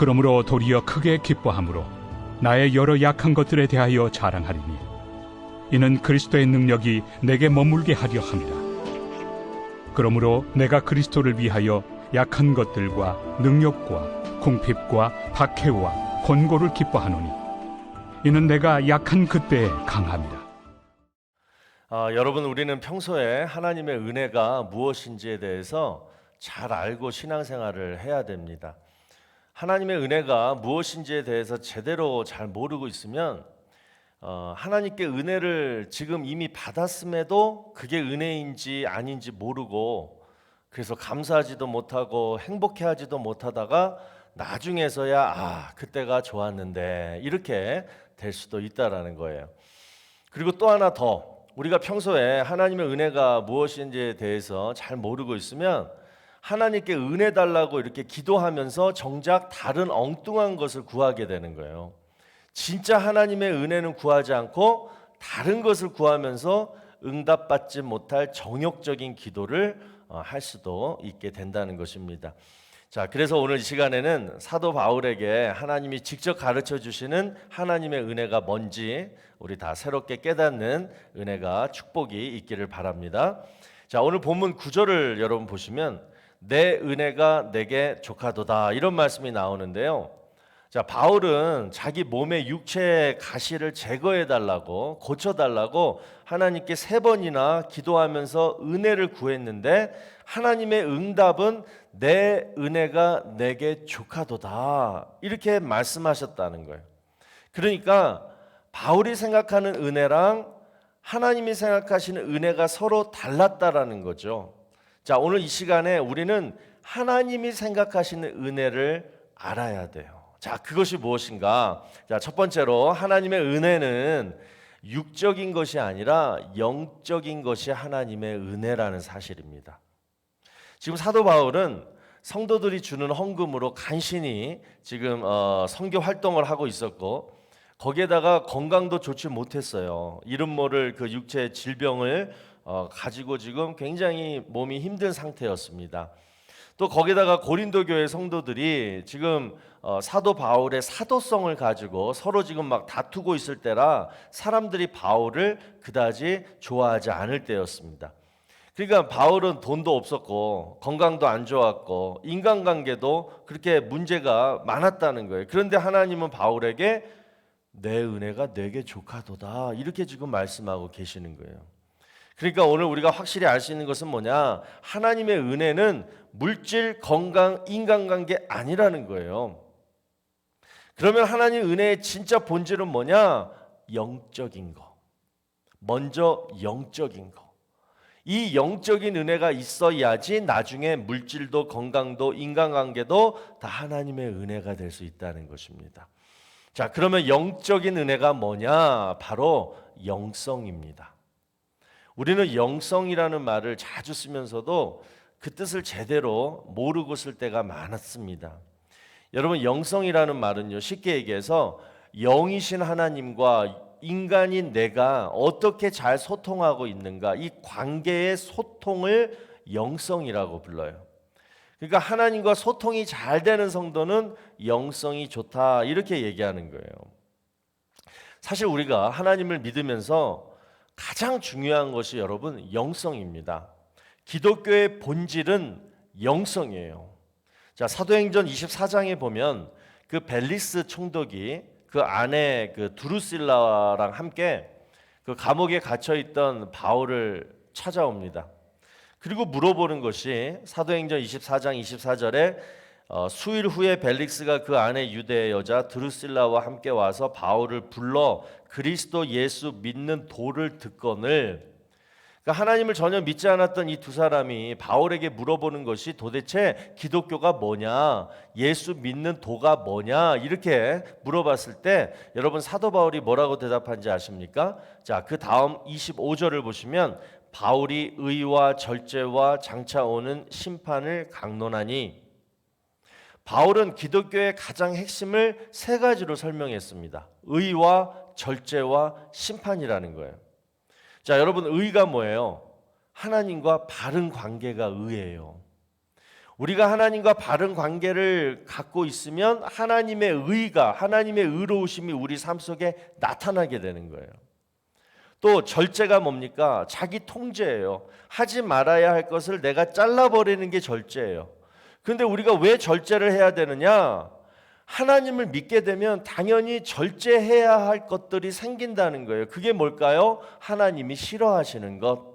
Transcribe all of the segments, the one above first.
그러므로 도리어 크게 기뻐함으로 나의 여러 약한 것들에 대하여 자랑하리니 이는 그리스도의 능력이 내게 머물게 하려 함이라 그러므로 내가 그리스도를 위하여 약한 것들과 능력과 궁핍과 박해와 권고를 기뻐하노니 이는 내가 약한 그때에 강함이라 아, 여러분 우리는 평소에 하나님의 은혜가 무엇인지에 대해서 잘 알고 신앙생활을 해야 됩니다. 하나님의 은혜가 무엇인지에 대해서 제대로 잘 모르고 있으면 어, 하나님께 은혜를 지금 이미 받았음에도 그게 은혜인지 아닌지 모르고 그래서 감사하지도 못하고 행복해하지도 못하다가 나중에서야 아 그때가 좋았는데 이렇게 될 수도 있다라는 거예요. 그리고 또 하나 더 우리가 평소에 하나님의 은혜가 무엇인지에 대해서 잘 모르고 있으면 하나님께 은혜 달라고 이렇게 기도하면서 정작 다른 엉뚱한 것을 구하게 되는 거예요. 진짜 하나님의 은혜는 구하지 않고 다른 것을 구하면서 응답받지 못할 정욕적인 기도를 어, 할 수도 있게 된다는 것입니다. 자, 그래서 오늘 이 시간에는 사도 바울에게 하나님이 직접 가르쳐 주시는 하나님의 은혜가 뭔지 우리 다 새롭게 깨닫는 은혜가 축복이 있기를 바랍니다. 자, 오늘 본문 구절을 여러분 보시면 내 은혜가 내게 조카도다 이런 말씀이 나오는데요. 자, 바울은 자기 몸의 육체의 가시를 제거해 달라고 고쳐 달라고 하나님께 세 번이나 기도하면서 은혜를 구했는데 하나님의 응답은 내 은혜가 내게 조카도다 이렇게 말씀하셨다는 거예요. 그러니까 바울이 생각하는 은혜랑 하나님이 생각하시는 은혜가 서로 달랐다라는 거죠. 자, 오늘 이 시간에 우리는 하나님이 생각하시는 은혜를 알아야 돼요. 자, 그것이 무엇인가? 자, 첫 번째로 하나님의 은혜는 육적인 것이 아니라 영적인 것이 하나님의 은혜라는 사실입니다. 지금 사도 바울은 성도들이 주는 헌금으로 간신히 지금 어, 선교 활동을 하고 있었고 거기에다가 건강도 좋지 못했어요. 이름 모를 그 육체 질병을 어, 가지고 지금 굉장히 몸이 힘든 상태였습니다. 또 거기다가 고린도 교회 성도들이 지금 어, 사도 바울의 사도성을 가지고 서로 지금 막 다투고 있을 때라 사람들이 바울을 그다지 좋아하지 않을 때였습니다. 그러니까 바울은 돈도 없었고 건강도 안 좋았고 인간관계도 그렇게 문제가 많았다는 거예요. 그런데 하나님은 바울에게 내 은혜가 내게 조카도다 이렇게 지금 말씀하고 계시는 거예요. 그러니까 오늘 우리가 확실히 알 수 있는 것은 뭐냐? 하나님의 은혜는 물질, 건강, 인간관계 아니라는 거예요. 그러면 하나님 은혜의 진짜 본질은 뭐냐? 영적인 거. 먼저 영적인 거. 이 영적인 은혜가 있어야지 나중에 물질도 건강도 인간관계도 다 하나님의 은혜가 될 수 있다는 것입니다. 자, 그러면 영적인 은혜가 뭐냐? 바로 영성입니다. 우리는 영성이라는 말을 자주 쓰면서도 그 뜻을 제대로 모르고 쓸 때가 많았습니다. 여러분 영성이라는 말은요 쉽게 얘기해서 영이신 하나님과 인간인 내가 어떻게 잘 소통하고 있는가 이 관계의 소통을 영성이라고 불러요. 그러니까 하나님과 소통이 잘 되는 성도는 영성이 좋다 이렇게 얘기하는 거예요. 사실 우리가 하나님을 믿으면서 가장 중요한 것이 여러분 영성입니다. 기독교의 본질은 영성이에요. 자, 사도행전 24장에 보면 그 벨리스 총독이 그 안에 그 두루실라랑 함께 그 감옥에 갇혀 있던 바울을 찾아옵니다. 그리고 물어보는 것이 사도행전 24장 24절에 어, 수일 후에 벨릭스가 그 안에 유대 여자 드루실라와 함께 와서 바울을 불러 그리스도 예수 믿는 도를 듣건을 그러니까 하나님을 전혀 믿지 않았던 이 두 사람이 바울에게 물어보는 것이 도대체 기독교가 뭐냐, 예수 믿는 도가 뭐냐 이렇게 물어봤을 때 여러분 사도 바울이 뭐라고 대답한지 아십니까? 자, 그 다음 25절을 보시면 바울이 의와 절제와 장차 오는 심판을 강론하니 바울은 기독교의 가장 핵심을 세 가지로 설명했습니다. 의와 절제와 심판이라는 거예요. 자, 여러분 의가 뭐예요? 하나님과 바른 관계가 의예요. 우리가 하나님과 바른 관계를 갖고 있으면 하나님의 의가 하나님의 의로우심이 우리 삶 속에 나타나게 되는 거예요. 또 절제가 뭡니까? 자기 통제예요. 하지 말아야 할 것을 내가 잘라버리는 게 절제예요. 근데 우리가 왜 절제를 해야 되느냐? 하나님을 믿게 되면 당연히 절제해야 할 것들이 생긴다는 거예요. 그게 뭘까요? 하나님이 싫어하시는 것.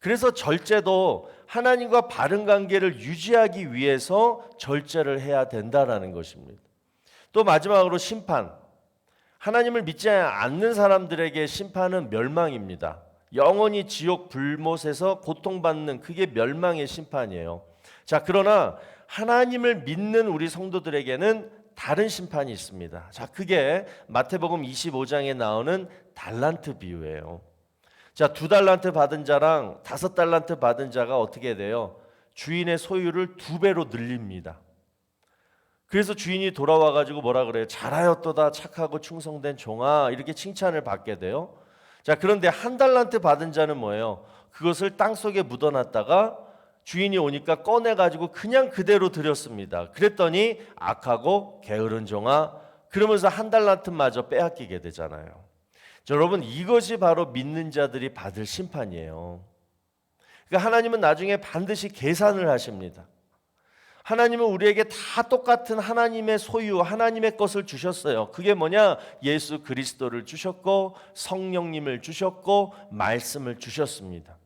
그래서 절제도 하나님과 바른 관계를 유지하기 위해서 절제를 해야 된다라는 것입니다. 또 마지막으로 심판. 하나님을 믿지 않는 사람들에게 심판은 멸망입니다. 영원히 지옥 불못에서 고통받는 그게 멸망의 심판이에요. 자, 그러나 하나님을 믿는 우리 성도들에게는 다른 심판이 있습니다. 자, 그게 마태복음 25장에 나오는 달란트 비유예요. 자, 두 달란트 받은 자랑 다섯 달란트 받은 자가 어떻게 돼요? 주인의 소유를 두 배로 늘립니다. 그래서 주인이 돌아와 가지고 뭐라 그래요? 잘하였도다 착하고 충성된 종아 이렇게 칭찬을 받게 돼요. 자, 그런데 한 달란트 받은 자는 뭐예요? 그것을 땅 속에 묻어놨다가 주인이 오니까 꺼내 가지고 그냥 그대로 드렸습니다. 그랬더니 악하고 게으른 종아 그러면서 한 달란트마저 빼앗기게 되잖아요. 자, 여러분 이것이 바로 믿는 자들이 받을 심판이에요. 그러니까 하나님은 나중에 반드시 계산을 하십니다. 하나님은 우리에게 다 똑같은 하나님의 소유, 하나님의 것을 주셨어요. 그게 뭐냐? 예수 그리스도를 주셨고 성령님을 주셨고 말씀을 주셨습니다.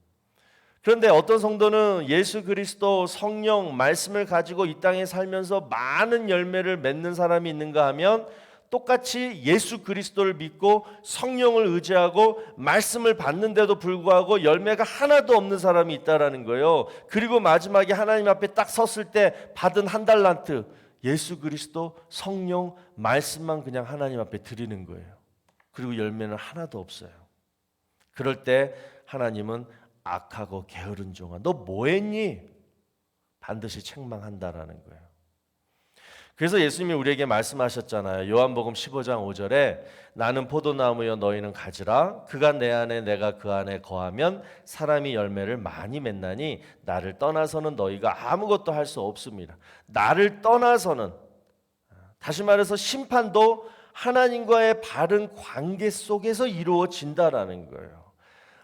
그런데 어떤 성도는 예수 그리스도 성령 말씀을 가지고 이 땅에 살면서 많은 열매를 맺는 사람이 있는가 하면 똑같이 예수 그리스도를 믿고 성령을 의지하고 말씀을 받는데도 불구하고 열매가 하나도 없는 사람이 있다라는 거예요. 그리고 마지막에 하나님 앞에 딱 섰을 때 받은 한 달란트 예수 그리스도 성령 말씀만 그냥 하나님 앞에 드리는 거예요. 그리고 열매는 하나도 없어요. 그럴 때 하나님은 악하고 게으른 종아 너 뭐했니? 반드시 책망한다라는 거예요. 그래서 예수님이 우리에게 말씀하셨잖아요. 요한복음 15장 5절에 나는 포도나무여 너희는 가지라 그가 내 안에 내가 그 안에 거하면 사람이 열매를 많이 맺나니 나를 떠나서는 너희가 아무것도 할 수 없습니다. 나를 떠나서는 다시 말해서 심판도 하나님과의 바른 관계 속에서 이루어진다라는 거예요.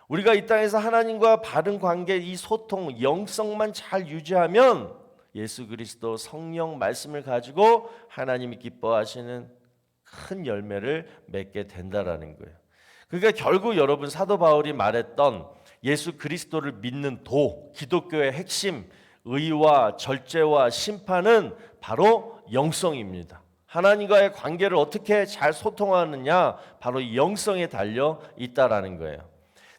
우리가 이 땅에서 하나님과 바른 관계, 이 소통, 영성만 잘 유지하면 예수 그리스도 성령 말씀을 가지고 하나님이 기뻐하시는 큰 열매를 맺게 된다라는 거예요. 그러니까 결국 여러분 사도 바울이 말했던 예수 그리스도를 믿는 도, 기독교의 핵심, 의와 절제와 심판은 바로 영성입니다. 하나님과의 관계를 어떻게 잘 소통하느냐, 바로 이 영성에 달려 있다라는 거예요.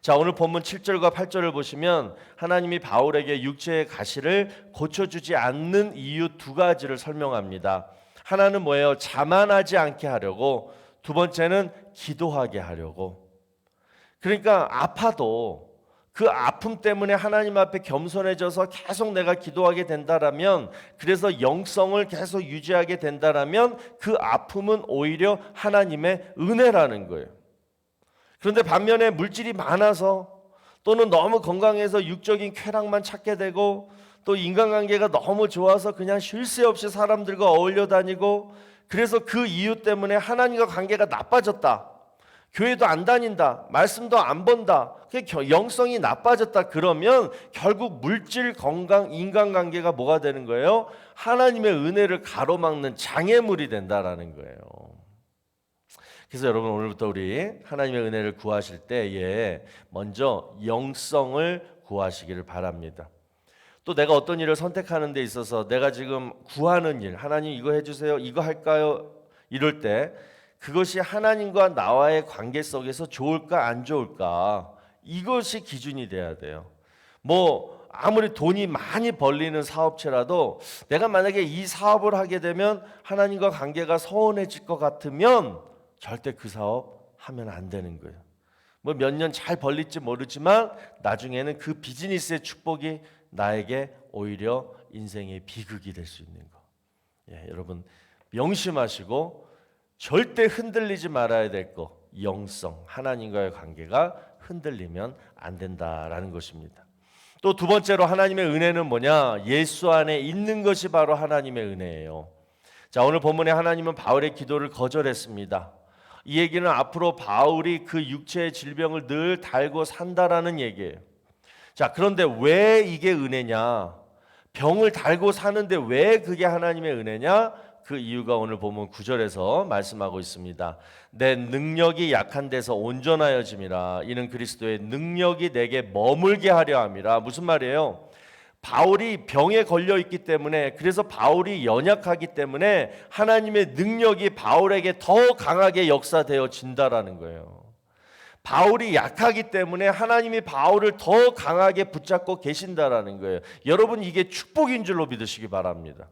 자, 오늘 본문 7절과 8절을 보시면 하나님이 바울에게 육체의 가시를 고쳐주지 않는 이유 두 가지를 설명합니다. 하나는 뭐예요? 자만하지 않게 하려고, 두 번째는 기도하게 하려고. 그러니까 아파도 그 아픔 때문에 하나님 앞에 겸손해져서 계속 내가 기도하게 된다라면 그래서 영성을 계속 유지하게 된다라면 그 아픔은 오히려 하나님의 은혜라는 거예요. 그런데 반면에 물질이 많아서 또는 너무 건강해서 육적인 쾌락만 찾게 되고 또 인간관계가 너무 좋아서 그냥 쉴 새 없이 사람들과 어울려 다니고 그래서 그 이유 때문에 하나님과 관계가 나빠졌다. 교회도 안 다닌다. 말씀도 안 본다. 영성이 나빠졌다. 그러면 결국 물질, 건강, 인간관계가 뭐가 되는 거예요? 하나님의 은혜를 가로막는 장애물이 된다라는 거예요. 그래서 여러분 오늘부터 우리 하나님의 은혜를 구하실 때에 먼저 영성을 구하시기를 바랍니다. 또 내가 어떤 일을 선택하는 데 있어서 내가 지금 구하는 일, 하나님 이거 해주세요, 이거 할까요? 이럴 때 그것이 하나님과 나와의 관계 속에서 좋을까 안 좋을까 이것이 기준이 돼야 돼요. 뭐 아무리 돈이 많이 벌리는 사업체라도 내가 만약에 이 사업을 하게 되면 하나님과 관계가 서운해질 것 같으면 절대 그 사업 하면 안 되는 거예요. 뭐 몇 년 잘 벌릴지 모르지만 나중에는 그 비즈니스의 축복이 나에게 오히려 인생의 비극이 될 수 있는 거. 예, 여러분 명심하시고 절대 흔들리지 말아야 될 거. 영성, 하나님과의 관계가 흔들리면 안 된다라는 것입니다. 또 두 번째로 하나님의 은혜는 뭐냐? 예수 안에 있는 것이 바로 하나님의 은혜예요. 자, 오늘 본문에 하나님은 바울의 기도를 거절했습니다. 이 얘기는 앞으로 바울이 그 육체의 질병을 늘 달고 산다라는 얘기예요. 자, 그런데 왜 이게 은혜냐? 병을 달고 사는데 왜 그게 하나님의 은혜냐? 그 이유가 오늘 보면 구절에서 말씀하고 있습니다. 내 능력이 약한 데서 온전하여짐이라. 이는 그리스도의 능력이 내게 머물게 하려 함이라. 무슨 말이에요? 바울이 병에 걸려 있기 때문에 그래서 바울이 연약하기 때문에 하나님의 능력이 바울에게 더 강하게 역사되어 진다라는 거예요. 바울이 약하기 때문에 하나님이 바울을 더 강하게 붙잡고 계신다라는 거예요. 여러분 이게 축복인 줄로 믿으시기 바랍니다.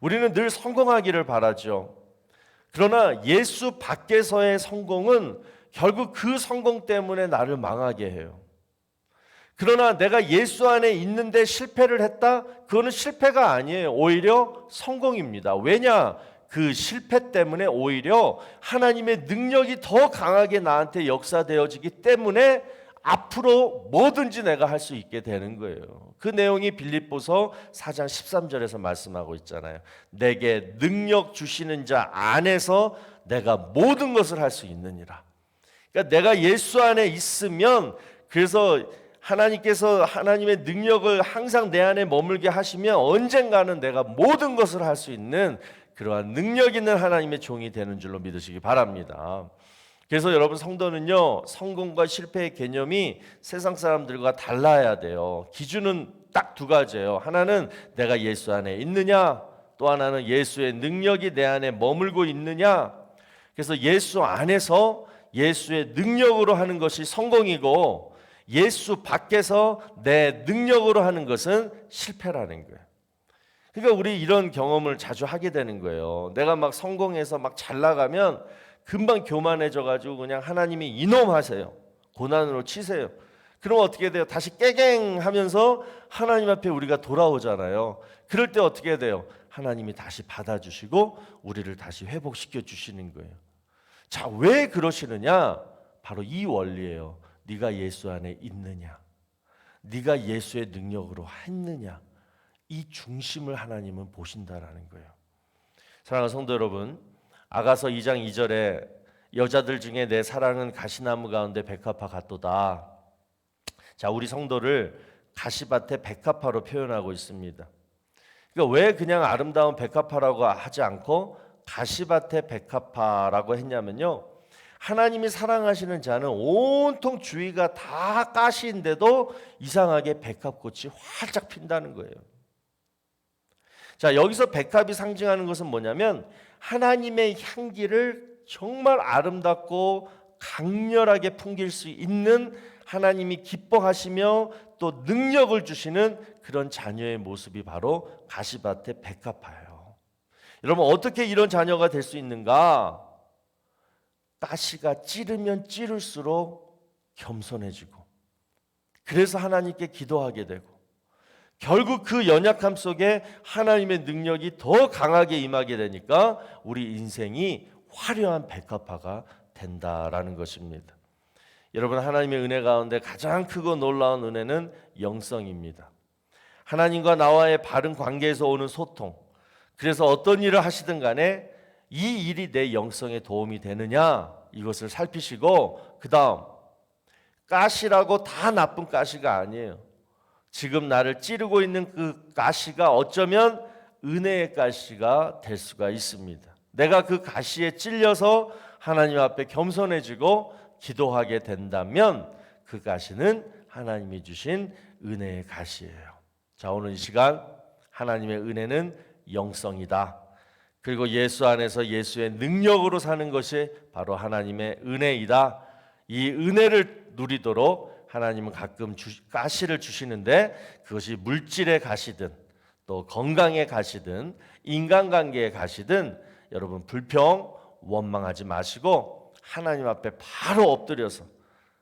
우리는 늘 성공하기를 바라죠. 그러나 예수 밖에서의 성공은 결국 그 성공 때문에 나를 망하게 해요. 그러나 내가 예수 안에 있는데 실패를 했다? 그거는 실패가 아니에요. 오히려 성공입니다. 왜냐? 그 실패 때문에 오히려 하나님의 능력이 더 강하게 나한테 역사되어지기 때문에 앞으로 뭐든지 내가 할 수 있게 되는 거예요. 그 내용이 빌립보서 4장 13절에서 말씀하고 있잖아요. 내게 능력 주시는 자 안에서 내가 모든 것을 할 수 있느니라. 그러니까 내가 예수 안에 있으면 그래서 하나님께서 하나님의 능력을 항상 내 안에 머물게 하시면 언젠가는 내가 모든 것을 할 수 있는 그러한 능력 있는 하나님의 종이 되는 줄로 믿으시기 바랍니다. 그래서 여러분 성도는요 성공과 실패의 개념이 세상 사람들과 달라야 돼요. 기준은 딱 두 가지예요. 하나는 내가 예수 안에 있느냐, 또 하나는 예수의 능력이 내 안에 머물고 있느냐. 그래서 예수 안에서 예수의 능력으로 하는 것이 성공이고 예수 밖에서 내 능력으로 하는 것은 실패라는 거예요. 그러니까 우리 이런 경험을 자주 하게 되는 거예요. 내가 막 성공해서 막 잘 나가면 금방 교만해져 가지고 그냥 하나님이 이놈 하세요. 고난으로 치세요. 그럼 어떻게 돼요? 다시 깨갱 하면서 하나님 앞에 우리가 돌아오잖아요. 그럴 때 어떻게 돼요? 하나님이 다시 받아주시고 우리를 다시 회복시켜 주시는 거예요. 자, 왜 그러시느냐? 바로 이 원리예요. 네가 예수 안에 있느냐? 네가 예수의 능력으로 했느냐? 이 중심을 하나님은 보신다라는 거예요. 사랑하는 성도 여러분, 아가서 2장 2절에 여자들 중에 내 사랑은 가시나무 가운데 백합화 같도다. 자, 우리 성도를 가시밭의 백합화로 표현하고 있습니다. 그러니까 왜 그냥 아름다운 백합화라고 하지 않고 가시밭의 백합화라고 했냐면요. 하나님이 사랑하시는 자는 온통 주위가 다 가시인데도 이상하게 백합꽃이 활짝 핀다는 거예요. 자, 여기서 백합이 상징하는 것은 뭐냐면 하나님의 향기를 정말 아름답고 강렬하게 풍길 수 있는 하나님이 기뻐하시며 또 능력을 주시는 그런 자녀의 모습이 바로 가시밭의 백합화예요. 여러분 어떻게 이런 자녀가 될 수 있는가? 가시가 찌르면 찌를수록 겸손해지고 그래서 하나님께 기도하게 되고 결국 그 연약함 속에 하나님의 능력이 더 강하게 임하게 되니까 우리 인생이 화려한 백합화가 된다라는 것입니다. 여러분 하나님의 은혜 가운데 가장 크고 놀라운 은혜는 영성입니다. 하나님과 나와의 바른 관계에서 오는 소통. 그래서 어떤 일을 하시든 간에 이 일이 내 영성에 도움이 되느냐 이것을 살피시고 그다음 가시라고 다 나쁜 가시가 아니에요. 지금 나를 찌르고 있는 그 가시가 어쩌면 은혜의 가시가 될 수가 있습니다. 내가 그 가시에 찔려서 하나님 앞에 겸손해지고 기도하게 된다면 그 가시는 하나님이 주신 은혜의 가시예요. 자, 오늘 이 시간 하나님의 은혜는 영성이다. 그리고 예수 안에서 예수의 능력으로 사는 것이 바로 하나님의 은혜이다. 이 은혜를 누리도록 하나님은 가끔 주, 가시를 주시는데 그것이 물질의 가시든 또 건강의 가시든 인간관계의 가시든 여러분 불평 원망하지 마시고 하나님 앞에 바로 엎드려서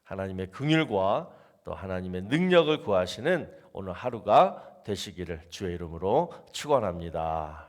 하나님의 긍휼과 또 하나님의 능력을 구하시는 오늘 하루가 되시기를 주의 이름으로 축원합니다.